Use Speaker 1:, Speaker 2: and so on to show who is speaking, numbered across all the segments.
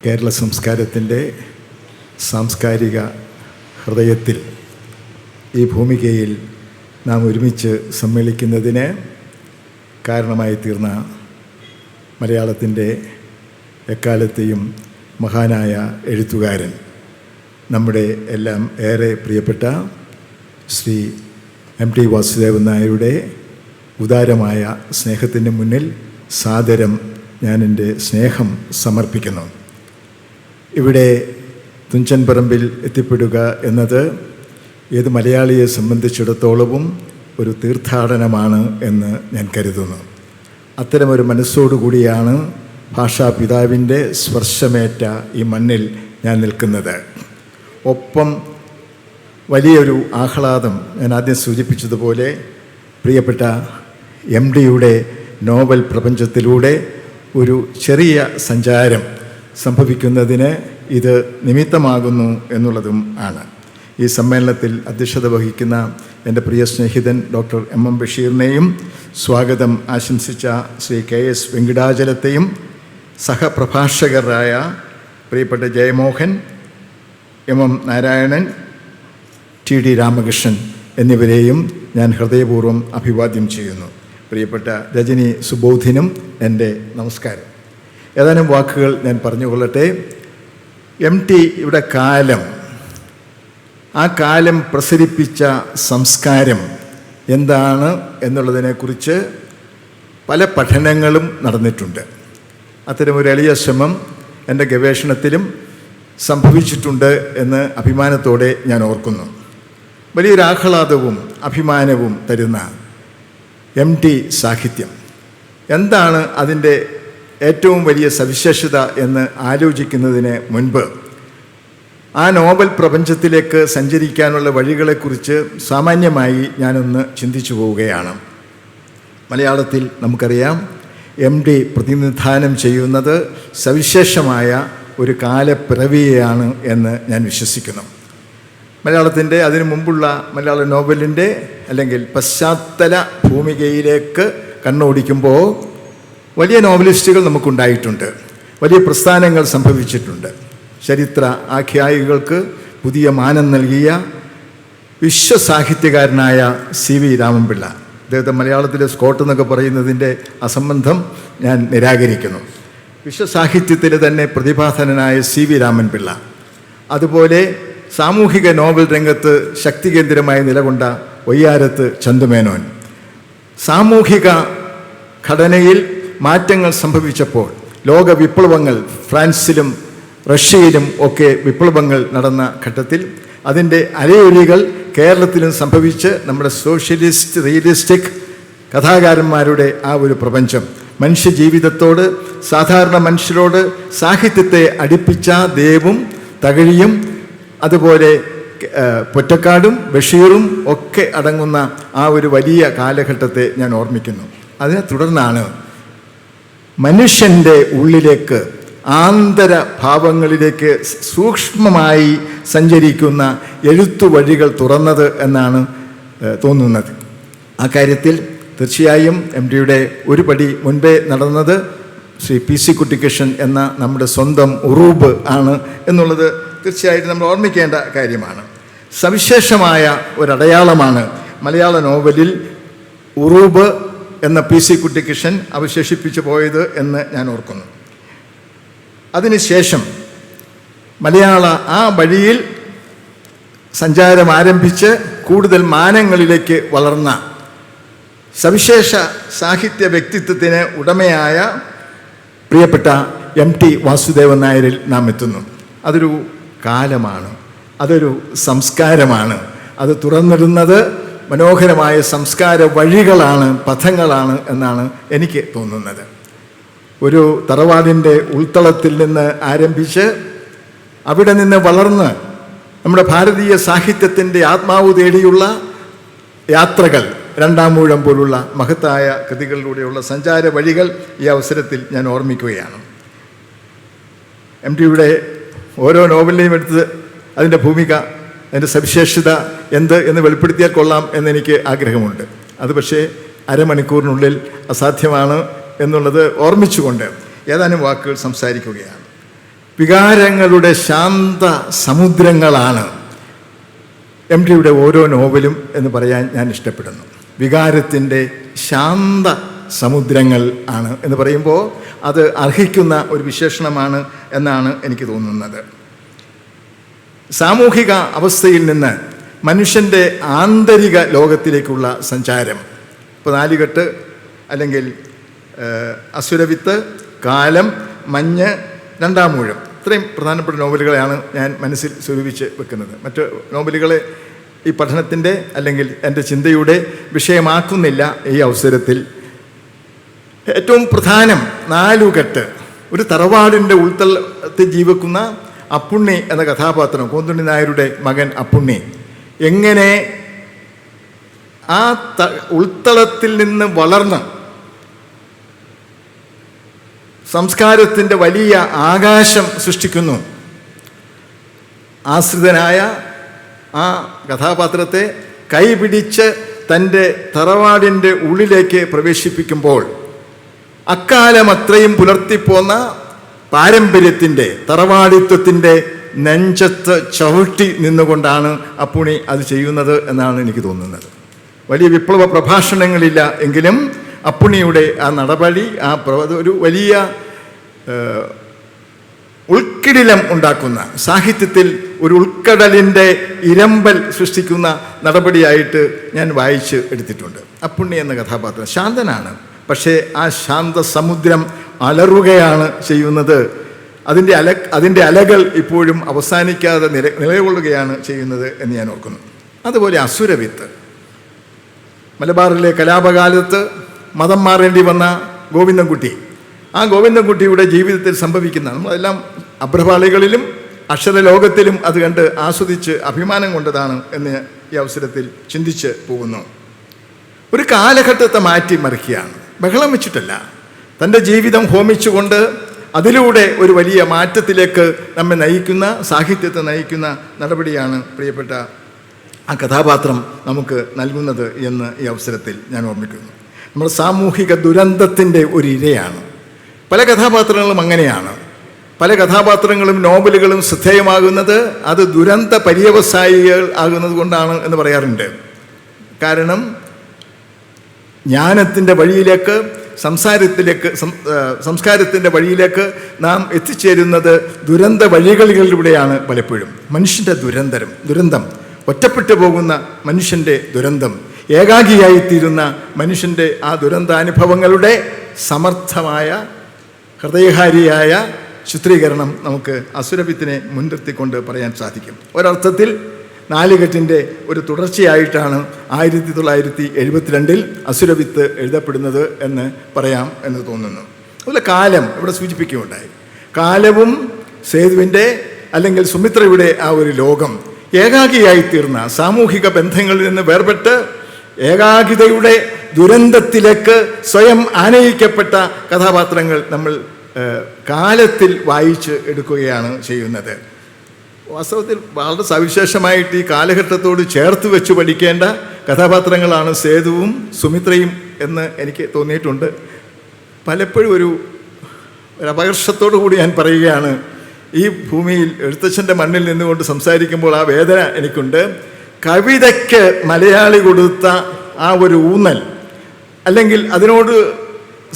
Speaker 1: കേരള സംസ്കാരത്തിന്റെ സാംസ്കാരിക ഹൃദയത്തിൽ ഈ ഭൂമികയിൽ നാം ഒരുമിച്ച് സമ്മേളിക്കുന്നതിന് കാരണമായി തീർന്ന മലയാളത്തിന്റെ എക്കാലത്തെയും മഹാനായ എഴുത്തുകാരൻ നമ്മുടെ എല്ലാം ഏറെ പ്രിയപ്പെട്ട ശ്രീ എം ടി വാസുദേവൻ നായരുടെ ഉദാരമായ സ്നേഹത്തിന്റെ മുന്നിൽ സാദരം ഞാൻ എന്റെ സ്നേഹം സമർപ്പിക്കുന്നു. ഇവിടെ തുഞ്ചൻ പറമ്പിൽ എത്തിപ്പെടുക എന്നത് ഏത് മലയാളിയെ സംബന്ധിച്ചിടത്തോളവും ഒരു തീർത്ഥാടനമാണ് എന്ന് ഞാൻ കരുതുന്നു. അത്തരമൊരു മനസ്സോടുകൂടിയാണ് ഭാഷാപിതാവിന്റെ സ്പർശമേറ്റ ഈ മണ്ണിൽ ഞാൻ നിൽക്കുന്നത്. ഒപ്പം വലിയൊരു ആഹ്ലാദം ഞാൻ ആദ്യം സൂചിപ്പിച്ചതുപോലെ പ്രിയപ്പെട്ട എം ഡിയുടെ നോവൽ പ്രപഞ്ചത്തിലൂടെ ഒരു ചെറിയ സഞ്ചാരം സംഭവിക്കുന്നതിന് ഇത് നിമിത്തമാകുന്നു എന്നുള്ളതും ആണ്. ഈ സമ്മേളനത്തിൽ അധ്യക്ഷത വഹിക്കുന്ന എന്റെ പ്രിയ സ്നേഹിതൻ ഡോക്ടർ എം എം ബഷീറിനെയും സ്വാഗതം ആശംസിച്ച ശ്രീ കെ എസ് വെങ്കിടാചലത്തെയും സഹപ്രഭാഷകരായ പ്രിയപ്പെട്ട Jayamohan M M Narayanan T D Ramakrishnan എന്നിവരെയും ഞാൻ ഹൃദയപൂർവം അഭിവാദ്യം ചെയ്യുന്നു. പ്രിയപ്പെട്ട രജനി സുബോധിനും എന്റെ നമസ്കാരം. ഏതാനും വാക്കുകൾ ഞാൻ പറഞ്ഞുകൊള്ളട്ടെ. എം ടി ഇവിടെ കാലം. ആ കാലം പ്രസരിപ്പിച്ച സംസ്കാരം എന്താണ് എന്നുള്ളതിനെക്കുറിച്ച് പല പഠനങ്ങളും നടന്നിട്ടുണ്ട്. അത്തരമൊരു എളിയ ശ്രമം എന്റെ ഗവേഷണത്തിലും സംഭവിച്ചിട്ടുണ്ട് എന്ന് അഭിമാനത്തോടെ ഞാൻ ഓർക്കുന്നു. വലിയൊരു ആഹ്ലാദവും അഭിമാനവും തരുന്ന എം ടി സാഹിത്യം. എന്താണ് അതിന്റെ ഏറ്റവും വലിയ സവിശേഷത എന്ന് ആലോചിക്കുന്നതിന് മുൻപ് ആ നോവൽ പ്രപഞ്ചത്തിലേക്ക് സഞ്ചരിക്കാനുള്ള വഴികളെക്കുറിച്ച് സാമാന്യമായി ഞാനൊന്ന് ചിന്തിച്ചു പോവുകയാണ്. മലയാളത്തിൽ നമുക്കറിയാം എം ഡി പ്രതിനിധാനം ചെയ്യുന്നത് സവിശേഷമായ ഒരു കാലപ്പിറവിയാണ് എന്ന് ഞാൻ വിശ്വസിക്കുന്നു. മലയാളത്തിന്റെ അതിനു മുമ്പുള്ള മലയാള നോവലിന്റെ അല്ലെങ്കിൽ പശ്ചാത്തല ഭൂമികയിലേക്ക് കണ്ണോടിക്കുമ്പോൾ വലിയ നോവലിസ്റ്റുകൾ നമുക്കുണ്ടായിട്ടുണ്ട്. വലിയ പ്രസ്ഥാനങ്ങൾ സംഭവിച്ചിട്ടുണ്ട്. ചരിത്ര ആഖ്യായികൾക്ക് പുതിയ മാനം നൽകിയ വിശ്വസാഹിത്യകാരനായ സി വി രാമൻപിള്ള. അദ്ദേഹത്തെ മലയാളത്തിലെ സ്കോട്ട് എന്നൊക്കെ പറയുന്നതിന്റെ അസംബന്ധം ഞാൻ നിരാകരിക്കുന്നു. വിശ്വസാഹിത്യത്തിലെ തന്നെ പ്രതിഭാധനനായ സി വി രാമൻപിള്ള. അതുപോലെ സാമൂഹിക നോവൽ രംഗത്ത് ശക്തികേന്ദ്രമായി നിലകൊണ്ട വയ്യാരത്ത് ചന്തുമേനോൻ. സാമൂഹിക ഘടനയിൽ മാറ്റങ്ങൾ സംഭവിച്ചപ്പോൾ ലോക വിപ്ലവങ്ങൾ ഫ്രാൻസിലും റഷ്യയിലും ഒക്കെ വിപ്ലവങ്ങൾ നടന്ന ഘട്ടത്തിൽ അതിന്റെ അലയൊലികൾ കേരളത്തിലും സംഭവിച്ച് നമ്മുടെ സോഷ്യലിസ്റ്റ് റിയലിസ്റ്റിക് കഥാകാരന്മാരുടെ ആ ഒരു പ്രപഞ്ചം. മനുഷ്യജീവിതത്തോട് സാധാരണ മനുഷ്യരോട് സാഹിത്യത്തെ അടുപ്പിച്ച ദേവും തകഴിയും അതുപോലെ പൊറ്റക്കാടും ബഷീറും ഒക്കെ അടങ്ങുന്ന ആ ഒരു വലിയ കാലഘട്ടത്തെ ഞാൻ ഓർമ്മിക്കുന്നു. അതിനെ തുടർന്നാണ് മനുഷ്യന്റെ ഉള്ളിലേക്ക് ആന്തര ഭാവങ്ങളിലേക്ക് സൂക്ഷ്മമായി സഞ്ചരിക്കുന്ന എഴുത്തു വഴികൾ തുറന്നത് എന്നാണ് തോന്നുന്നത്. ആ കാര്യത്തിൽ തീർച്ചയായും എം ഡിയുടെ ഒരു പടി മുൻപേ നടന്നത് ശ്രീ പി സി കുട്ടിക്കൃഷ്ണൻ എന്ന നമ്മുടെ സ്വന്തം ഉറൂബ് ആണ് എന്നുള്ളത് തീർച്ചയായിട്ടും നമ്മൾ ഓർമ്മിക്കേണ്ട കാര്യമാണ്. സവിശേഷമായ ഒരടയാളമാണ് മലയാള നോവലിൽ ഉറൂബ് എന്ന പി സി കുട്ടിക്കൃഷ്ണൻ അവശേഷിപ്പിച്ചു പോയത് എന്ന് ഞാൻ ഓർക്കുന്നു. അതിനുശേഷം മലയാള ആ വഴിയിൽ സഞ്ചാരം ആരംഭിച്ച് കൂടുതൽ മാനങ്ങളിലേക്ക് വളർന്ന സവിശേഷ സാഹിത്യ വ്യക്തിത്വത്തിന് ഉടമയായ പ്രിയപ്പെട്ട എം ടി വാസുദേവൻ നായരിൽ നാം എത്തുന്നു. അതൊരു കാലമാണ്. അതൊരു സംസ്കാരമാണ്. അത് തുറന്നിടുന്നത് മനോഹരമായ സംസ്കാര വഴികളാണ് പഥങ്ങളാണ് എന്നാണ് എനിക്ക് തോന്നുന്നത്. ഒരു തറവാടിന്റെ ഉൾത്തളത്തിൽ നിന്ന് ആരംഭിച്ച് അവിടെ നിന്ന് വളർന്ന് നമ്മുടെ ഭാരതീയ സാഹിത്യത്തിന്റെ ആത്മാവ് തേടിയുള്ള യാത്രകൾ രണ്ടാം മൂഴം പോലുള്ള മഹത്തായ കൃതികളിലൂടെയുള്ള സഞ്ചാര വഴികൾ ഈ അവസരത്തിൽ ഞാൻ ഓർമ്മിക്കുകയാണ്. എം ടിയുടെ ഓരോ നോവലിനെയും എടുത്ത് അതിന്റെ ഭൂമിക അതിന്റെ സവിശേഷത എന്ത് എന്ന് വെളിപ്പെടുത്തിയാൽ കൊള്ളാം എന്നെനിക്ക് ആഗ്രഹമുണ്ട്. അത് പക്ഷേ അരമണിക്കൂറിനുള്ളിൽ അസാധ്യമാണ് എന്നുള്ളത് ഓർമ്മിച്ചുകൊണ്ട് ഏതാനും വാക്കുകൾ സംസാരിക്കുകയാണ്. വികാരങ്ങളുടെ ശാന്ത സമുദ്രങ്ങളാണ് എം ടിയുടെ ഓരോ നോവലും എന്ന് പറയാൻ ഞാൻ ഇഷ്ടപ്പെടുന്നു. വികാരത്തിന്റെ ശാന്ത സമുദ്രങ്ങൾ ആണ് എന്ന് പറയുമ്പോൾ അത് അർഹിക്കുന്ന ഒരു വിശേഷണമാണ് എന്നാണ് എനിക്ക് തോന്നുന്നത്. സാമൂഹിക അവസ്ഥയിൽ നിന്ന് മനുഷ്യന്റെ ആന്തരിക ലോകത്തിലേക്കുള്ള സഞ്ചാരം. ഇപ്പോൾ നാലുകെട്ട് അല്ലെങ്കിൽ അസുരവിത്ത് കാലം മഞ്ഞ് രണ്ടാം മൂഴം ഇത്രയും പ്രധാനപ്പെട്ട നോവലുകളെയാണ് ഞാൻ മനസ്സിൽ സ്വരൂപിച്ച് വെക്കുന്നത്. മറ്റ് നോവലുകളെ ഈ പഠനത്തിന്റെ അല്ലെങ്കിൽ എന്റെ ചിന്തയുടെ വിഷയമാക്കുന്നില്ല ഈ അവസരത്തിൽ. ഏറ്റവും പ്രധാനം നാലുകെട്ട്. ഒരു തറവാടിന്റെ ഉൾത്തളത്തിൽ ജീവിക്കുന്ന അപ്പുണ്ണി എന്ന കഥാപാത്രം കോന്തുണ്ണി നായരുടെ മകൻ അപ്പുണ്ണി. എങ്ങനെ ആ ഉൾത്തളത്തിൽ നിന്ന് വളർന്ന് സംസ്കാരത്തിന്റെ വലിയ ആകാശം സൃഷ്ടിക്കുന്നു. ആശ്രിതനായ ആ കഥാപാത്രത്തെ കൈപിടിച്ച് തന്റെ തറവാടിന്റെ ഉള്ളിലേക്ക് പ്രവേശിപ്പിക്കുമ്പോൾ അക്കാലം അത്രയും പുലർത്തിപ്പോന്ന പാരമ്പര്യത്തിന്റെ തറവാടിത്വത്തിന്റെ നെഞ്ചത്ത് ചവിട്ടി നിന്നുകൊണ്ടാണ് അപ്പുണി അത് ചെയ്യുന്നത് എന്നാണ് എനിക്ക് തോന്നുന്നത്. വലിയ വിപ്ലവ പ്രഭാഷണങ്ങളില്ല എങ്കിലും അപ്പുണിയുടെ ആ നടപടി ആ ഒരു വലിയ ഉൾക്കിടിലം ഉണ്ടാക്കുന്ന സാഹിത്യത്തിൽ ഒരു ഉൾക്കടലിന്റെ ഇരമ്പൽ സൃഷ്ടിക്കുന്ന നടപടിയായിട്ട് ഞാൻ വായിച്ച് എടുത്തിട്ടുണ്ട്. അപ്പുണ്ണി എന്ന കഥാപാത്രം ശാന്തനാണ്. പക്ഷേ ആ ശാന്ത സമുദ്രം അലറുകയാണ് ചെയ്യുന്നത്. അതിന്റെ അല അതിന്റെ അലകൾ ഇപ്പോഴും അവസാനിക്കാതെ നില നിലകൊള്ളുകയാണ് ചെയ്യുന്നത് എന്ന് ഞാൻ ഓർക്കുന്നു. അതുപോലെ അസുരവിത്ത് മലബാറിലെ കലാപകാലത്ത് മതം മാറേണ്ടി വന്ന ഗോവിന്ദൻകുട്ടി. ആ ഗോവിന്ദൻകുട്ടിയുടെ ജീവിതത്തിൽ സംഭവിക്കുന്ന നമ്മളെല്ലാം അഭ്രപാളികളിലും അക്ഷരലോകത്തിലും അത് കണ്ട് ആസ്വദിച്ച് അഭിമാനം കൊണ്ടതാണ് എന്ന് ഈ അവസരത്തിൽ ചിന്തിച്ച് പോകുന്നു. ഒരു കാലഘട്ടത്തെ മാറ്റി മറിക്കുകയാണ് ബഹളം വെച്ചിട്ടല്ല. തന്റെ ജീവിതം ഹോമിച്ചുകൊണ്ട് അതിലൂടെ ഒരു വലിയ മാറ്റത്തിലേക്ക് നമ്മെ നയിക്കുന്ന സാഹിത്യത്തെ നയിക്കുന്ന നടപടിയാണ് പ്രിയപ്പെട്ട ആ കഥാപാത്രം നമുക്ക് നൽകുന്നത് എന്ന് ഈ അവസരത്തിൽ ഞാൻ ഓർമ്മിക്കുന്നു. നമ്മൾ സാമൂഹിക ദുരന്തത്തിന്റെ ഒരു ഇരയാണ്. പല കഥാപാത്രങ്ങളും അങ്ങനെയാണ്. പല കഥാപാത്രങ്ങളും നോവലുകളും ശ്രദ്ധേയമാകുന്നത് അത് ദുരന്ത പര്യവസായികൾ ആകുന്നത് കൊണ്ടാണ് എന്ന് പറയാറുണ്ട്. കാരണം ജ്ഞാനത്തിന്റെ വഴിയിലേക്ക് സംസാരത്തിലേക്ക് സംസ്കാരത്തിന്റെ വഴിയിലേക്ക് നാം എത്തിച്ചേരുന്നത് ദുരന്ത വഴികളിലൂടെയാണ് പലപ്പോഴും. മനുഷ്യന്റെ ദുരന്തരം ദുരന്തം ഒറ്റപ്പെട്ടു പോകുന്ന മനുഷ്യന്റെ ദുരന്തം ഏകാഗിയായിത്തീരുന്ന മനുഷ്യന്റെ ആ ദുരന്താനുഭവങ്ങളുടെ സമർത്ഥമായ ഹൃദയഹാരിയായ ചിത്രീകരണം നമുക്ക് അസുരഭിത്തിനെ മുൻനിർത്തിക്കൊണ്ട് പറയാൻ സാധിക്കും. ഒരർത്ഥത്തിൽ നാലുകെട്ടിന്റെ ഒരു തുടർച്ചയായിട്ടാണ് ആയിരത്തി തൊള്ളായിരത്തി എഴുപത്തിരണ്ടിൽ അസുരവിത്ത് എഴുതപ്പെടുന്നത് എന്ന് പറയാം എന്ന് തോന്നുന്നു. അതുപോലെ കാലം ഇവിടെ സൂചിപ്പിക്കുകയുണ്ടായി. കാലവും സേതുവിന്റെ അല്ലെങ്കിൽ സുമിത്രയുടെ ആ ഒരു ലോകം ഏകാഗിയായി തീർന്ന സാമൂഹിക ബന്ധങ്ങളിൽ നിന്ന് വേർപെട്ട് ഏകാഗിതയുടെ ദുരന്തത്തിലേക്ക് സ്വയം ആനയിക്കപ്പെട്ട കഥാപാത്രങ്ങൾ നമ്മൾ കാലത്തിൽ വായിച്ച് എടുക്കുകയാണ് ചെയ്യുന്നത്. വാസ്തവത്തിൽ വളരെ സവിശേഷമായിട്ട് ഈ കാലഘട്ടത്തോട് ചേർത്ത് വെച്ച് പഠിക്കേണ്ട കഥാപാത്രങ്ങളാണ് സേതുവും സുമിത്രയും എന്ന് എനിക്ക് തോന്നിയിട്ടുണ്ട്. പലപ്പോഴും ഒരു അപകർഷത്തോടു കൂടി ഞാൻ പറയുകയാണ് ഈ ഭൂമിയിൽ എഴുത്തച്ഛന്റെ മണ്ണിൽ നിന്നുകൊണ്ട് സംസാരിക്കുമ്പോൾ ആ വേദന എനിക്കുണ്ട്. കവിതയ്ക്ക് മലയാളി കൊടുത്ത ആ ഒരു ഊന്നൽ അല്ലെങ്കിൽ അതിനോട്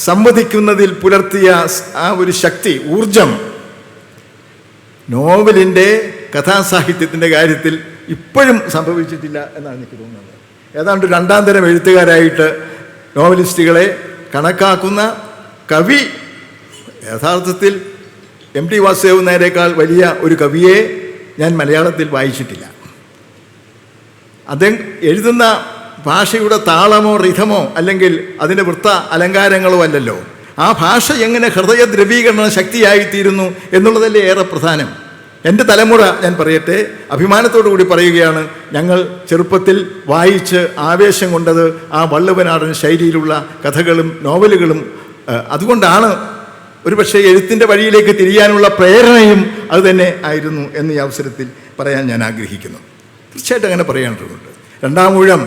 Speaker 1: സംവദിക്കുന്നതിൽ പുലർത്തിയ ആ ഒരു ശക്തി ഊർജം നോവലിന്റെ കഥാസാഹിത്യത്തിന്റെ കാര്യത്തിൽ ഇപ്പോഴും സംഭവിച്ചിട്ടില്ല എന്നാണ് എനിക്ക് തോന്നുന്നത്. ഏതാണ്ട് രണ്ടാം തരം എഴുത്തുകാരായിട്ട് നോവലിസ്റ്റുകളെ കണക്കാക്കുന്ന കവി യഥാർത്ഥത്തിൽ എം ടി വാസുദേവ് നേരേക്കാൾ വലിയ ഒരു കവിയെ ഞാൻ മലയാളത്തിൽ വായിച്ചിട്ടില്ല. അദ്ദേഹം എഴുതുന്ന ഭാഷയുടെ താളമോ റിഥമോ അല്ലെങ്കിൽ അതിന്റെ വൃത്ത അലങ്കാരങ്ങളോ അല്ലല്ലോ. ആ ഭാഷ എങ്ങനെ ഹൃദയ ദ്രവീകരണ ശക്തിയായിത്തീരുന്നു എന്നുള്ളതല്ലേ ഏറെ പ്രധാനം. എന്റെ തലമുറ ഞാൻ പറയട്ടെ അഭിമാനത്തോടു കൂടി പറയുകയാണ് ഞങ്ങൾ ചെറുപ്പത്തിൽ വായിച്ച് ആവേശം കൊണ്ടത് ആ വള്ളുവനാടൻ ശൈലിയിലുള്ള കഥകളും നോവലുകളും അതുകൊണ്ടാണ് ഒരുപക്ഷെ എഴുത്തിന്റെ വഴിയിലേക്ക് തിരിയാനുള്ള പ്രേരണയും അതുതന്നെ ആയിരുന്നു എന്ന് ഈ അവസരത്തിൽ പറയാൻ ഞാൻ ആഗ്രഹിക്കുന്നു. തീർച്ചയായിട്ടും അങ്ങനെ പറയേണ്ടതുണ്ട് രണ്ടാം ഊഴം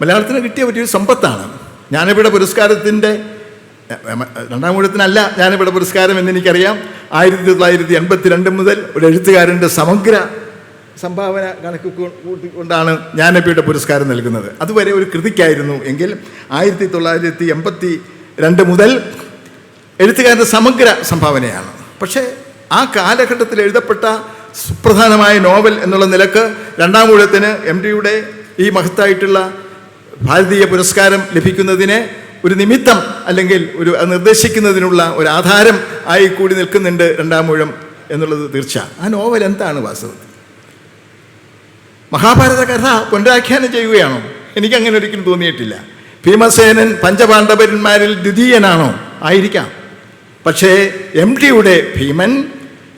Speaker 1: മലയാളത്തിന് കിട്ടിയ ഒരു സമ്പത്താണ്. ജ്ഞാനപീഠ പുരസ്കാരത്തിന്റെ രണ്ടാം ഊഴത്തിനല്ല ജ്ഞാനപീഠ പുരസ്കാരം എന്ന് എനിക്കറിയാം. ആയിരത്തി തൊള്ളായിരത്തി എൺപത്തിരണ്ട് മുതൽ ഒരു എഴുത്തുകാരന്റെ സമഗ്ര സംഭാവന കണക്ക് കൊണ്ടാണ് ജ്ഞാനപീഠ പുരസ്കാരം നൽകുന്നത്. അതുവരെ ഒരു കൃതിക്കായിരുന്നു എങ്കിൽ ആയിരത്തി തൊള്ളായിരത്തി എൺപത്തി രണ്ട് മുതൽ എഴുത്തുകാരന്റെ സമഗ്ര സംഭാവനയാണ്. പക്ഷേ ആ കാലഘട്ടത്തിൽ എഴുതപ്പെട്ട സുപ്രധാനമായ നോവൽ എന്നുള്ള നിലയ്ക്ക് രണ്ടാം ഊഴത്തിന് എം ഡിയുടെ ഈ മഹത്തായിട്ടുള്ള ഭാരതീയ പുരസ്കാരം ലഭിക്കുന്നതിന് ഒരു നിമിത്തം അല്ലെങ്കിൽ ഒരു നിർദ്ദേശിക്കുന്നതിനുള്ള ഒരു ആധാരം ആയി കൂടി നിൽക്കുന്നുണ്ട് രണ്ടാം മൂഴം എന്നുള്ളത് തീർച്ച ആ നോവൽ എന്താണ് വാസ്തവത്തിൽ? മഹാഭാരത കഥ പുനരാഖ്യാനം ചെയ്യുകയാണോ? എനിക്ക് അങ്ങനെ ഒരിക്കലും തോന്നിയിട്ടില്ല. ഭീമസേനൻ പഞ്ചപാണ്ഡവന്മാരിൽ ദ്വിതീയനാണോ? ആയിരിക്കാം. പക്ഷേ എം ഡിയുടെ ഭീമൻ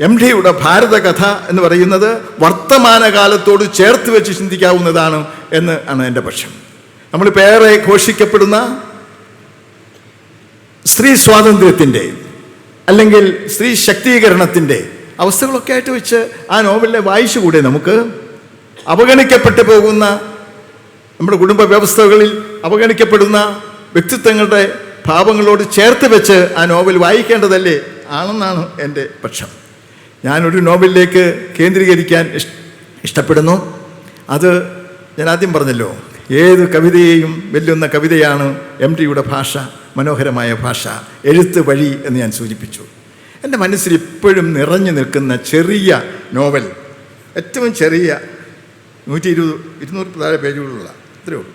Speaker 1: എം ഡിയുടെ ഭാരതകഥ എന്ന് പറയുന്നത് വർത്തമാനകാലത്തോട് ചേർത്ത് വെച്ച് ചിന്തിക്കാവുന്നതാണ് എന്ന് ആണ് എന്റെ പക്ഷം. നമ്മളിപ്പോൾ ഏറെ ഘോഷിക്കപ്പെടുന്ന സ്ത്രീ സ്വാതന്ത്ര്യത്തിന്റെ അല്ലെങ്കിൽ സ്ത്രീ ശക്തീകരണത്തിന്റെ അവസ്ഥകളൊക്കെ ആയിട്ട് വെച്ച് ആ നോവലിനെ വായിച്ചുകൂടെ നമുക്ക് അവഗണിക്കപ്പെട്ടു പോകുന്ന നമ്മുടെ കുടുംബ വ്യവസ്ഥകളിൽ അവഗണിക്കപ്പെടുന്ന വ്യക്തിത്വങ്ങളുടെ ഭാവങ്ങളോട് ചേർത്ത് വെച്ച് ആ നോവൽ വായിക്കേണ്ടതല്ലേ ആണെന്നാണ് എന്റെ പക്ഷം. ഞാനൊരു നോവലിലേക്ക് കേന്ദ്രീകരിക്കാൻ ഇഷ് ഇഷ്ടപ്പെടുന്നു. അത് ഞാൻ ആദ്യം പറഞ്ഞല്ലോ. ഏത് കവിതയെയും വെല്ലുന്ന കവിതയാണ് എം ടിയുടെ ഭാഷ. മനോഹരമായ ഭാഷ എഴുത്ത് വഴി എന്ന് ഞാൻ സൂചിപ്പിച്ചു. എന്റെ മനസ്സിൽ ഇപ്പോഴും നിറഞ്ഞു നിൽക്കുന്ന ചെറിയ നോവൽ ഏറ്റവും ചെറിയ നൂറ്റി ഇരുപത് ഇരുന്നൂറ് താഴെ പേജുകളുള്ള അത്രയേ ഉള്ളൂ.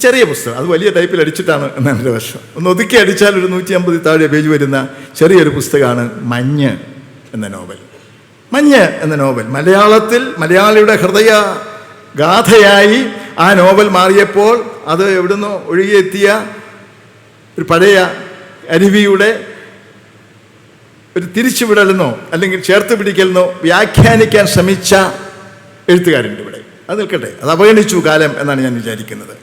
Speaker 1: ചെറിയ പുസ്തകം അത് വലിയ ടൈപ്പിൽ അടിച്ചിട്ടാണ് എന്നാണ് എന്റെ വർഷം ഒന്ന് ഒതുക്കി അടിച്ചാൽ ഒരു നൂറ്റി അമ്പത് താഴെ പേജ് വരുന്ന ചെറിയൊരു പുസ്തകമാണ് മഞ്ഞ് എന്ന നോവൽ. മഞ്ഞ് എന്ന നോവൽ മലയാളത്തിൽ മലയാളിയുടെ ഹൃദയ ഗാഥയായി ആ നോവൽ മാറിയപ്പോൾ അത് എവിടുന്നോ ഒഴുകിയെത്തിയ ഒരു പഴയ അരുവിയുടെ ഒരു തിരിച്ചുവിടലെന്നോ അല്ലെങ്കിൽ ചേർത്ത് പിടിക്കലെന്നോ വ്യാഖ്യാനിക്കാൻ ശ്രമിച്ച എഴുത്തുകാരുണ്ട് ഇവിടെ. അത് നിൽക്കട്ടെ. അത് അവഗണിച്ചു കാലം എന്നാണ് ഞാൻ വിചാരിക്കുന്നത്.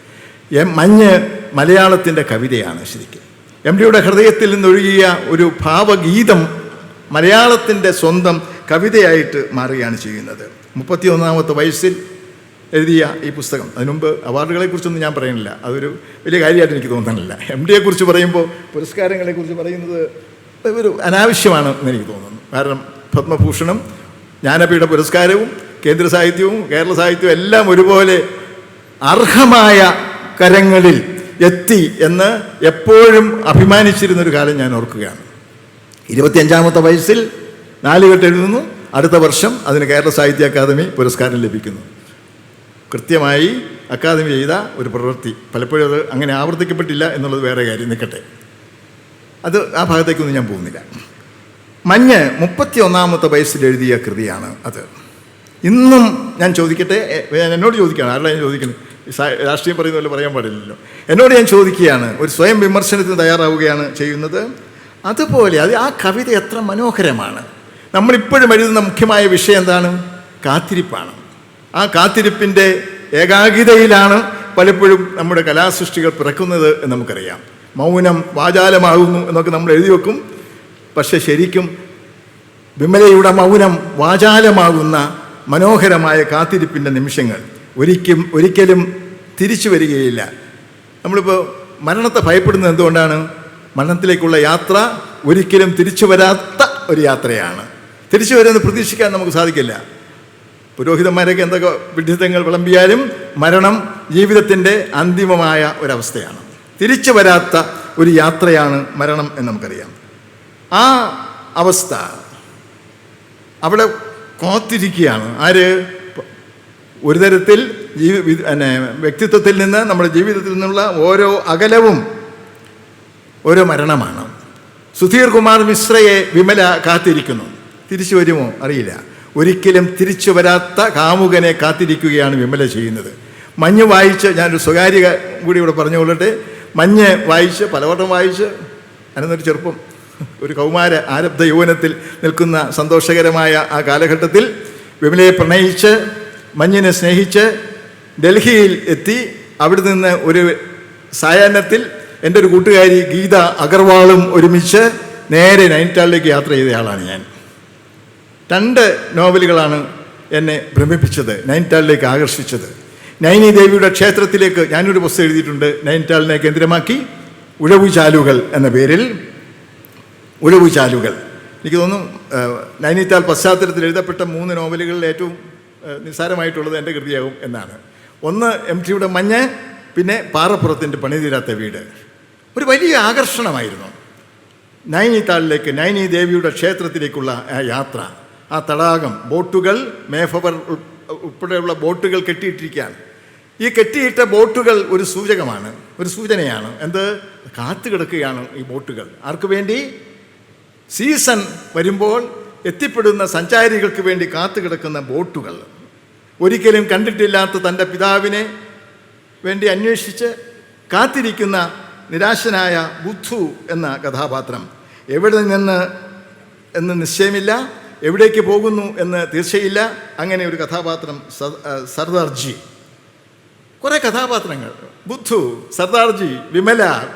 Speaker 1: എം മഞ്ഞ് മലയാളത്തിന്റെ കവിതയാണ് ശരിക്കും. എം ഡിയുടെ ഹൃദയത്തിൽ നിന്നൊഴുകിയ ഒരു ഭാവഗീതം മലയാളത്തിന്റെ സ്വന്തം കവിതയായിട്ട് മാറുകയാണ് ചെയ്യുന്നത്. മുപ്പത്തിയൊന്നാമത്തെ വയസ്സിൽ എഴുതിയ ഈ പുസ്തകം. അതിനുമുമ്പ് അവാർഡുകളെക്കുറിച്ചൊന്നും ഞാൻ പറയുന്നില്ല. അതൊരു വലിയ കാര്യമായിട്ട് എനിക്ക് തോന്നുന്നില്ല. എം ഡിയെക്കുറിച്ച് പറയുമ്പോൾ പുരസ്കാരങ്ങളെക്കുറിച്ച് പറയുന്നത് ഒരു അനാവശ്യമാണ് എന്ന് എനിക്ക് തോന്നുന്നു. കാരണം പത്മഭൂഷണം ജ്ഞാനപീഠ പുരസ്കാരവും കേന്ദ്ര സാഹിത്യവും കേരള സാഹിത്യവും എല്ലാം ഒരുപോലെ അർഹമായ കരങ്ങളിൽ എത്തി എന്ന് എപ്പോഴും അഭിമാനിച്ചിരുന്നൊരു കാലം ഞാൻ ഓർക്കുകയാണ്. ഇരുപത്തിയഞ്ചാമത്തെ വയസ്സിൽ നാലുകെട്ട് എഴുതുന്നു. അടുത്ത വർഷം അതിന് കേരള സാഹിത്യ അക്കാദമി പുരസ്കാരം ലഭിക്കുന്നു. കൃത്യമായി അക്കാദമി ചെയ്ത ഒരു പ്രവൃത്തി. പലപ്പോഴും അത് അങ്ങനെ ആവർത്തിക്കപ്പെട്ടില്ല എന്നുള്ളത് വേറെ കാര്യം. നിൽക്കട്ടെ. അത് ആ ഭാഗത്തേക്കൊന്നും ഞാൻ പോകുന്നില്ല. മഞ്ഞ് മുപ്പത്തി ഒന്നാമത്തെ വയസ്സിൽ എഴുതിയ കൃതിയാണ് അത്. ഇന്നും ഞാൻ ചോദിക്കട്ടെ എന്നോട് ചോദിക്കുകയാണ്. ആരുടെ ഞാൻ ചോദിക്കുന്നത്? രാഷ്ട്രീയം പറയുന്ന പോലെ പറയാൻ പാടില്ലല്ലോ. എന്നോട് ഞാൻ ചോദിക്കുകയാണ് ഒരു സ്വയം വിമർശനത്തിന് തയ്യാറാവുകയാണ് ചെയ്യുന്നത്. അതുപോലെ അത് ആ കവിത എത്ര മനോഹരമാണ്. നമ്മളിപ്പോഴും എഴുതുന്ന മുഖ്യമായ വിഷയം എന്താണ്? കാത്തിരിപ്പാണ്. ആ കാത്തിരിപ്പിന്റെ ഏകാഗ്രതയിലാണ് പലപ്പോഴും നമ്മുടെ കലാസൃഷ്ടികൾ പിറക്കുന്നത് എന്ന് നമുക്കറിയാം. മൗനം വാചാലമാകുന്നു എന്നൊക്കെ നമ്മൾ എഴുതി വെക്കും. പക്ഷെ ശരിക്കും വിമലയുടെ മൗനം വാചാലമാകുന്ന മനോഹരമായ കാത്തിരിപ്പിന്റെ നിമിഷങ്ങൾ ഒരിക്കലും ഒരിക്കലും തിരിച്ചു വരികയില്ല. നമ്മളിപ്പോൾ മരണത്തെ ഭയപ്പെടുന്നത് എന്തുകൊണ്ടാണ്? മരണത്തിലേക്കുള്ള യാത്ര ഒരിക്കലും തിരിച്ചു വരാത്ത ഒരു യാത്രയാണ്. തിരിച്ചു വരുമെന്ന് പ്രതീക്ഷിക്കാൻ നമുക്ക് സാധിക്കില്ല. പുരോഹിതന്മാരൊക്കെ എന്തൊക്കെ വിഡിത്തങ്ങൾ വിളമ്പിയാലും മരണം ജീവിതത്തിന്റെ അന്തിമമായ ഒരവസ്ഥയാണ്. തിരിച്ചു വരാത്ത ഒരു യാത്രയാണ് മരണം എന്ന് നമുക്കറിയാം. ആ അവസ്ഥ അവിടെ കാത്തിരിക്കുകയാണ്. ആര്? ഒരു തരത്തിൽ ജീവി പിന്നെ വ്യക്തിത്വത്തിൽ നിന്ന് നമ്മുടെ ജീവിതത്തിൽ നിന്നുള്ള ഓരോ അകലവും ഓരോ മരണമാണ്. സുധീർ കുമാർ മിശ്രയെ വിമല കാത്തിരിക്കുന്നു. തിരിച്ചു വരുമോ? അറിയില്ല. ഒരിക്കലും തിരിച്ചു വരാത്ത കാമുകനെ കാത്തിരിക്കുകയാണ് വിമല ചെയ്യുന്നത്. മഞ്ഞ് വായിച്ച് ഞാനൊരു സ്വകാര്യ കൂടി ഇവിടെ പറഞ്ഞുകൊള്ളട്ടെ. മഞ്ഞ് വായിച്ച് പലവട്ടം വായിച്ച് അനന്നൊരു ചെറുപ്പം ഒരു കൗമാര ആരബ്ധ യൗവനത്തിൽ നിൽക്കുന്ന സന്തോഷകരമായ ആ കാലഘട്ടത്തിൽ വിമലയെ പ്രണയിച്ച് മഞ്ഞിനെ സ്നേഹിച്ച് ഡൽഹിയിൽ എത്തി. അവിടെ നിന്ന് ഒരു സായാഹ്നത്തിൽ എന്റെ ഒരു കൂട്ടുകാരി ഗീത അഗർവാളും ഒരുമിച്ച് നേരെ നൈനിറ്റാളിലേക്ക് യാത്ര ചെയ്തയാളാണ് ഞാൻ. രണ്ട് നോവലുകളാണ് എന്നെ ഭ്രമിപ്പിച്ചത് നൈനിറ്റാളിലേക്ക് ആകർഷിച്ചത്. നൈനി ദേവിയുടെ ക്ഷേത്രത്തിലേക്ക് ഞാനൊരു പുസ്തകം എഴുതിയിട്ടുണ്ട് നൈനിറ്റാളിനെ കേന്ദ്രമാക്കി ഉഴവുചാലുകൾ എന്ന പേരിൽ. ഉഴവുചാലുകൾ എനിക്ക് തോന്നുന്നു നൈനിത്താൽ പശ്ചാത്തലത്തിൽ എഴുതപ്പെട്ട മൂന്ന് നോവലുകളിൽ ഏറ്റവും നിസ്സാരമായിട്ടുള്ളത് എന്റെ കൃതിയാകും എന്നാണ്. ഒന്ന് എം ടിയുടെ മഞ്ഞ് പിന്നെ പാറപ്പുറത്തിന്റെ പണിതീരാത്ത വീട്. ഒരു വലിയ ആകർഷണമായിരുന്നു നൈനിത്താളിലേക്ക് നൈനി ദേവിയുടെ ക്ഷേത്രത്തിലേക്കുള്ള യാത്ര. ആ തടാകം ബോട്ടുകൾ മേഫവർ ഉൾപ്പെടെയുള്ള ബോട്ടുകൾ കെട്ടിയിട്ടിരിക്കുകയാണ്. ഈ കെട്ടിയിട്ട ബോട്ടുകൾ ഒരു സൂചകമാണ് ഒരു സൂചനയാണ്. എന്ത്? കാത്തു കിടക്കുകയാണ് ഈ ബോട്ടുകൾ. ആർക്കു വേണ്ടി? സീസൺ വരുമ്പോൾ എത്തിപ്പെടുന്ന സഞ്ചാരികൾക്ക് വേണ്ടി കാത്തു കിടക്കുന്ന ബോട്ടുകൾ. ഒരിക്കലും കണ്ടിട്ടില്ലാത്ത തന്റെ പിതാവിനെ വേണ്ടി അന്വേഷിച്ച് കാത്തിരിക്കുന്ന നിരാശനായ ബുദ്ധു എന്ന കഥാപാത്രം. എവിടെ നിന്ന്? എന്ന് നിശ്ചയമില്ല. എവിടേക്ക് പോകുന്നു എന്ന് തീർച്ചയില്ല അങ്ങനെ ഒരു കഥാപാത്രം സർ- സർദാർജി കുറേ കഥാപാത്രങ്ങൾ. ബുദ്ധു സർദാർജി വിമല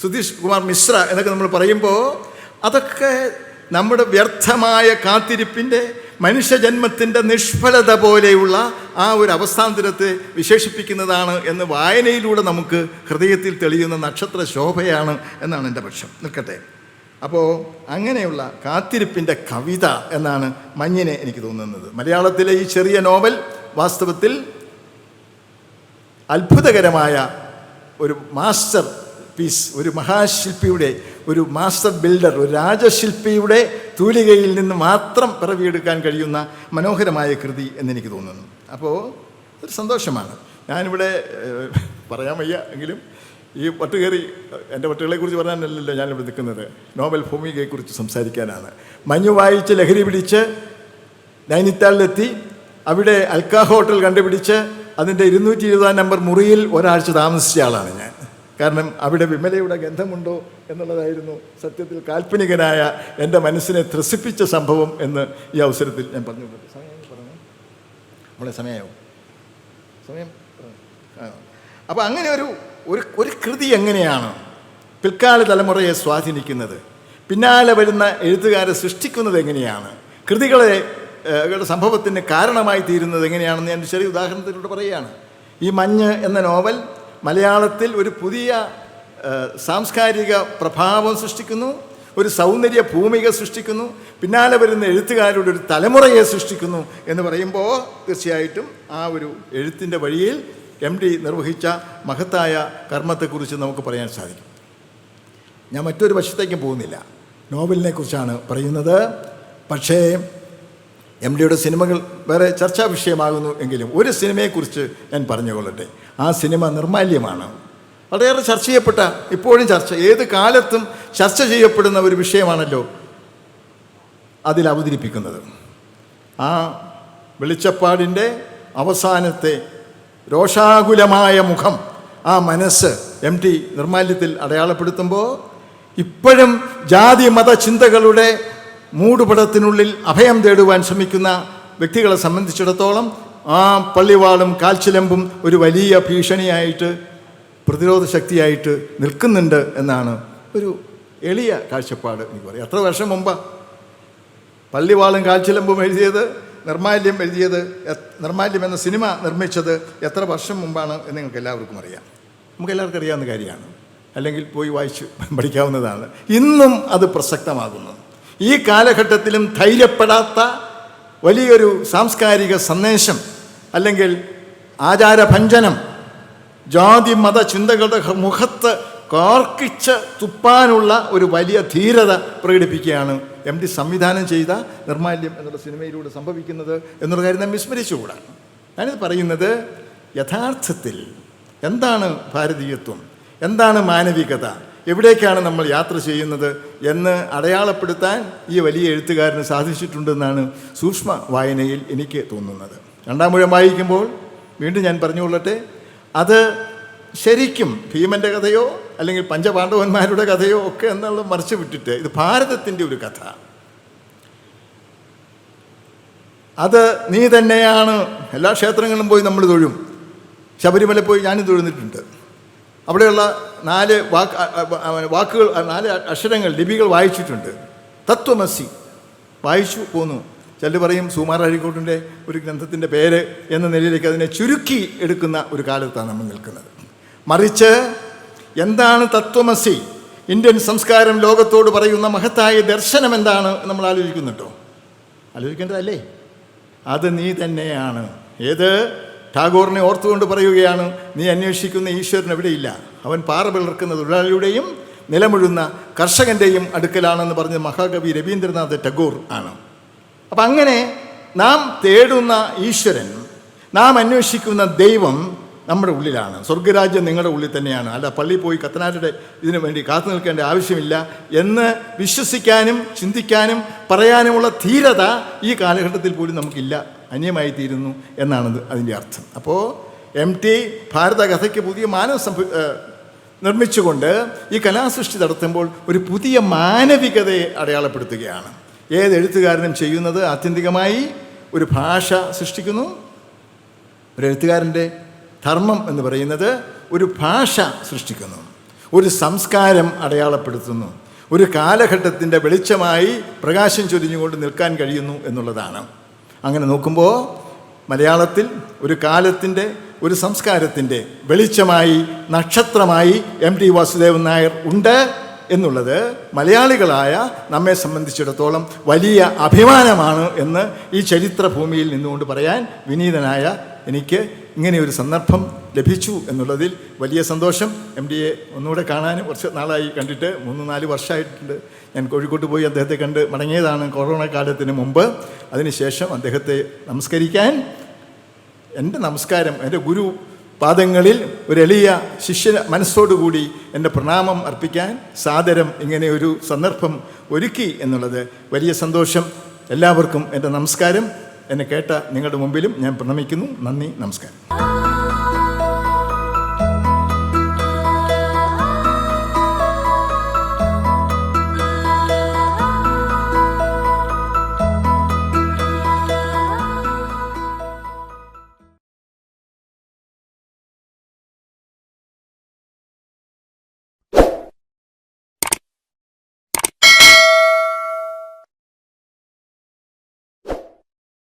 Speaker 1: സുധീഷ് കുമാർ മിശ്ര എന്നൊക്കെ നമ്മൾ പറയുമ്പോൾ അതൊക്കെ നമ്മുടെ വ്യർത്ഥമായ കാത്തിരിപ്പിന്റെ മനുഷ്യജന്മത്തിന്റെ നിഷ്ഫലത പോലെയുള്ള ആ ഒരു അവസ്ഥാന്തരത്തെ വിശേഷിപ്പിക്കുന്നതാണ് എന്ന് വായനയിലൂടെ നമുക്ക് ഹൃദയത്തിൽ തെളിയുന്ന നക്ഷത്ര ശോഭയാണ് എന്നാണ് എന്റെ പക്ഷം. നിൽക്കട്ടെ. അപ്പോൾ അങ്ങനെയുള്ള കാത്തിരിപ്പിന്റെ കവിത എന്നാണ് മഞ്ഞിനെ എനിക്ക് തോന്നുന്നത്. മലയാളത്തിലെ ഈ ചെറിയ നോവൽ വാസ്തവത്തിൽ അത്ഭുതകരമായ ഒരു മാസ്റ്റർ പീസ് ഒരു മഹാശില്പിയുടെ ഒരു മാസ്റ്റർ ബിൽഡർ ഒരു രാജശില്പിയുടെ തൂലികയിൽ നിന്ന് മാത്രം പിറവിയെടുക്കാൻ കഴിയുന്ന മനോഹരമായ കൃതി എന്നെനിക്ക് തോന്നുന്നു. അപ്പോൾ ഒരു സന്തോഷമാണ്. ഞാനിവിടെ പറയാൻ വയ്യ എങ്കിലും ഈ പട്ടുകേറി എന്റെ വട്ടുകളെക്കുറിച്ച് പറയാനല്ലല്ലോ ഞാനിവിടെ നിൽക്കുന്നത്. നോബൽ ഭൂമികയെക്കുറിച്ച് സംസാരിക്കാനാണ്. മഞ്ഞു വായിച്ച് ലഹരി പിടിച്ച് നൈനിത്താളിലെത്തി. അവിടെ അൽക്ക ഹോട്ടൽ കണ്ടുപിടിച്ച് അതിന്റെ ഇരുന്നൂറ്റി ഇരുപതാം നമ്പർ മുറിയിൽ ഒരാഴ്ച താമസിച്ച ആളാണ് ഞാൻ. കാരണം അവിടെ വിമലയുടെ ഗന്ധമുണ്ടോ എന്നുള്ളതായിരുന്നു സത്യത്തിൽ കാൽപ്പനികനായ എന്റെ മനസ്സിനെ ത്രസിപ്പിച്ച സംഭവം എന്ന് ഈ അവസരത്തിൽ ഞാൻ പറഞ്ഞു. സമയം പറഞ്ഞു? നമ്മളെ സമയമാവും സമയം? അപ്പോൾ അങ്ങനെ ഒരു ഒരു ഒരു കൃതി എങ്ങനെയാണ് പിൽക്കാല തലമുറയെ സ്വാധീനിക്കുന്നത്? പിന്നാലെ വരുന്ന എഴുത്തുകാരെ സൃഷ്ടിക്കുന്നത് എങ്ങനെയാണ്? കൃതികളെ സംഭവത്തിന് കാരണമായി തീരുന്നത് എങ്ങനെയാണെന്ന് ഞാൻ ചെറിയ ഉദാഹരണത്തിലൂടെ പറയുകയാണ്. ഈ മഞ്ഞ് എന്ന നോവൽ മലയാളത്തിൽ ഒരു പുതിയ സാംസ്കാരിക പ്രഭാവം സൃഷ്ടിക്കുന്നു ഒരു സൗന്ദര്യ ഭൂമിക സൃഷ്ടിക്കുന്നു പിന്നാലെ വരുന്ന എഴുത്തുകാരുടെ ഒരു തലമുറയെ സൃഷ്ടിക്കുന്നു എന്ന് പറയുമ്പോൾ തീർച്ചയായിട്ടും ആ ഒരു എഴുത്തിന്റെ വഴിയിൽ എം ഡി നിർവഹിച്ച മഹത്തായ കർമ്മത്തെക്കുറിച്ച് നമുക്ക് പറയാൻ സാധിക്കും. ഞാൻ മറ്റൊരു വശത്തേക്കും പോകുന്നില്ല. നോവലിനെ കുറിച്ചാണ് പറയുന്നത്. പക്ഷേ എം ഡിയുടെ സിനിമകൾ വേറെ ചർച്ചാ വിഷയമാകുന്നു എങ്കിലും ഒരു സിനിമയെക്കുറിച്ച് ഞാൻ പറഞ്ഞുകൊള്ളട്ടെ. ആ സിനിമ നിർമാല്യമാണ്. വളരെയേറെ ചർച്ച ചെയ്യപ്പെട്ട ഇപ്പോഴും ചർച്ച ഏത് കാലത്തും ചർച്ച ചെയ്യപ്പെടുന്ന ഒരു വിഷയമാണല്ലോ അതിൽ അവതരിപ്പിക്കുന്നത്. ആ വെളിച്ചപ്പാടിന്റെ അവസാനത്തെ രോഷാകുലമായ മുഖം ആ മനസ്സ് എം ടി നിർമാല്യത്തിൽ അടയാളപ്പെടുത്തുമ്പോൾ ഇപ്പോഴും ജാതി മത ചിന്തകളുടെ മൂടുപടത്തിനുള്ളിൽ അഭയം തേടുവാൻ ശ്രമിക്കുന്ന വ്യക്തികളെ സംബന്ധിച്ചിടത്തോളം ആ പള്ളിവാളും കാൽച്ചിലമ്പും ഒരു വലിയ ഭീഷണിയായിട്ട് പ്രതിരോധ ശക്തിയായിട്ട് നിൽക്കുന്നുണ്ട് എന്നാണ് ഒരു എളിയ കാഴ്ചപ്പാട് എനിക്ക് പറയാം. എത്ര വർഷം മുമ്പ് പള്ളിവാളും കാൽച്ചിലമ്പും എഴുതിയത്? നിർമാല്യം എഴുതിയത് നിർമാല്യം എന്ന സിനിമ നിർമ്മിച്ചത് എത്ര വർഷം മുമ്പാണ് എന്ന് നിങ്ങൾക്ക് എല്ലാവർക്കും അറിയാം. നമുക്ക് എല്ലാവർക്കും അറിയാവുന്ന കാര്യമാണ്. അല്ലെങ്കിൽ പോയി വായിച്ച് പഠിക്കാവുന്നതാണ്. ഇന്നും അത് പ്രസക്തമാകുന്നു. ഈ കാലഘട്ടത്തിലും ധൈര്യപ്പെടാത്ത വലിയൊരു സാംസ്കാരിക സന്ദേശം അല്ലെങ്കിൽ ആചാരഭഞ്ജനം ജാതി മത ചിന്തകളുടെ മുഖത്ത് കാർക്കിച്ച് തുപ്പാനുള്ള ഒരു വലിയ ധീരത പ്രകടിപ്പിക്കുകയാണ് എം ഡി സംവിധാനം ചെയ്ത നിർമാല്യം എന്നുള്ള സിനിമയിലൂടെ സംഭവിക്കുന്നത് എന്നുള്ള കാര്യം നാം വിസ്മരിച്ചുകൂടാ. ഞാനിത് പറയുന്നത് യഥാർത്ഥത്തിൽ എന്താണ് ഭാരതീയത്വം? എന്താണ് മാനവികത? എവിടേക്കാണ് നമ്മൾ യാത്ര ചെയ്യുന്നത് എന്ന് അടയാളപ്പെടുത്താൻ ഈ വലിയ എഴുത്തുകാരന് സാധിച്ചിട്ടുണ്ടെന്നാണ് സൂക്ഷ്മ വായനയിൽ എനിക്ക് തോന്നുന്നത്. രണ്ടാം മുഴം വായിക്കുമ്പോൾ വീണ്ടും ഞാൻ പറഞ്ഞുകൊള്ളട്ടെ അത് ശരിക്കും ഭീമന്റെ കഥയോ അല്ലെങ്കിൽ പഞ്ചപാണ്ഡവന്മാരുടെ കഥയോ ഒക്കെ എന്നുള്ള മറിച്ച് വിട്ടിട്ട് ഇത് ഭാരതത്തിന്റെ ഒരു കഥ. അത് നീ തന്നെയാണ്. എല്ലാ ക്ഷേത്രങ്ങളിലും പോയി നമ്മൾ തൊഴും. ശബരിമല പോയി ഞാനും തൊഴുന്നിട്ടുണ്ട്. അവിടെയുള്ള നാല് വാക്ക് വാക്കുകൾ നാല് അക്ഷരങ്ങൾ ലിപികൾ വായിച്ചിട്ടുണ്ട്. തത്വമസി. വായിച്ചു പോന്നു. ചിലർ പറയും സുമാർ അഴിക്കോട്ടിന്റെ ഒരു ഗ്രന്ഥത്തിന്റെ പേര് എന്ന നിലയിലേക്ക് അതിനെ ചുരുക്കി എടുക്കുന്ന ഒരു കാലത്താണ് നമ്മൾ നിൽക്കുന്നത്. മറിച്ച് എന്താണ് തത്വമസി? ഇന്ത്യൻ സംസ്കാരം ലോകത്തോട് പറയുന്ന മഹത്തായ ദർശനം എന്താണ് നമ്മൾ ആലോചിക്കുന്നുണ്ടോ ആലോചിക്കേണ്ടതല്ലേ? അത് നീ തന്നെയാണ്. ഏത്? ടാഗോറിനെ ഓർത്തുകൊണ്ട് പറയുകയാണ് നീ അന്വേഷിക്കുന്ന ഈശ്വരൻ എവിടെയില്ല. അവൻ പാറ പിളർക്കുന്ന തൊഴിലാളിയുടെയും നിലമുഴുന്ന കർഷകന്റെയും അടുക്കലാണെന്ന് പറഞ്ഞ മഹാകവി രവീന്ദ്രനാഥ് ടാഗോർ ആണ്. അപ്പം അങ്ങനെ നാം തേടുന്ന ഈശ്വരൻ നാം അന്വേഷിക്കുന്ന ദൈവം നമ്മുടെ ഉള്ളിലാണ്. സ്വർഗരാജ്യം നിങ്ങളുടെ ഉള്ളിൽ തന്നെയാണ്. അല്ല പള്ളിയിൽ പോയി കത്തനാരുടെ ഇതിനു വേണ്ടി കാത്തു നിൽക്കേണ്ട ആവശ്യമില്ല എന്ന് വിശ്വസിക്കാനും ചിന്തിക്കാനും പറയാനുമുള്ള ധീരത ഈ കാലഘട്ടത്തിൽ പോലും നമുക്കില്ല. അന്യമായി തീരുന്നു എന്നാണ് ഇത് അതിന്റെ അർത്ഥം. അപ്പോൾ എം ടി ഭാരതകഥയ്ക്ക് പുതിയ മാനവ സംഭവ നിർമ്മിച്ചുകൊണ്ട് ഈ കലാസൃഷ്ടി നടത്തുമ്പോൾ ഒരു പുതിയ മാനവികതയെ അടയാളപ്പെടുത്തുകയാണ്. ഏത് എഴുത്തുകാരനും ചെയ്യുന്നത് ആത്യന്തികമായി ഒരു ഭാഷ സൃഷ്ടിക്കുന്നു. ഒരു എഴുത്തുകാരന്റെ ധർമ്മം എന്ന് പറയുന്നത് ഒരു ഭാഷ സൃഷ്ടിക്കുന്നു ഒരു സംസ്കാരം അടയാളപ്പെടുത്തുന്നു ഒരു കാലഘട്ടത്തിന്റെ വെളിച്ചമായി പ്രകാശം ചൊരിഞ്ഞുകൊണ്ട് നിൽക്കാൻ കഴിയുന്നു എന്നുള്ളതാണ്. അങ്ങനെ നോക്കുമ്പോൾ മലയാളത്തിൽ ഒരു കാലത്തിന്റെ ഒരു സംസ്കാരത്തിന്റെ വെളിച്ചമായി നക്ഷത്രമായി എം ടി വാസുദേവൻ നായർ ഉണ്ട് എന്നുള്ളത് മലയാളികളായ നമ്മെ സംബന്ധിച്ചിടത്തോളം വലിയ അഭിമാനമാണ് എന്ന് ഈ ചരിത്രഭൂമിയിൽ നിന്നുകൊണ്ട് പറയാൻ വിനീതനായ എനിക്ക് ഇങ്ങനെ ഒരു സന്ദർഭം ലഭിച്ചു എന്നുള്ളതിൽ വലിയ സന്തോഷം. എം ഡി എ ഒന്നുകൂടെ കാണാനും കുറച്ച് നാളായി കണ്ടിട്ട് മൂന്ന് നാല് വർഷമായിട്ടുണ്ട്. ഞാൻ കോഴിക്കോട്ട് പോയി അദ്ദേഹത്തെ കണ്ട് മടങ്ങിയതാണ് കൊറോണ കാലത്തിന് മുമ്പ്. അതിനുശേഷം അദ്ദേഹത്തെ നമസ്കരിക്കാൻ എന്റെ നമസ്കാരം എന്റെ ഗുരു പാദങ്ങളിൽ ഒരു എളിയ ശിഷ്യ മനസ്സോടുകൂടി എന്റെ പ്രണാമം അർപ്പിക്കാൻ സാദരം ഇങ്ങനെ ഒരു സന്ദർഭം ഒരുക്കി എന്നുള്ളത് വലിയ സന്തോഷം. എല്ലാവർക്കും എന്റെ നമസ്കാരം. എന്നെ കേട്ട നിങ്ങളുടെ മുമ്പിലും ഞാൻ പ്രണമിക്കുന്നു. നന്ദി നമസ്കാരം.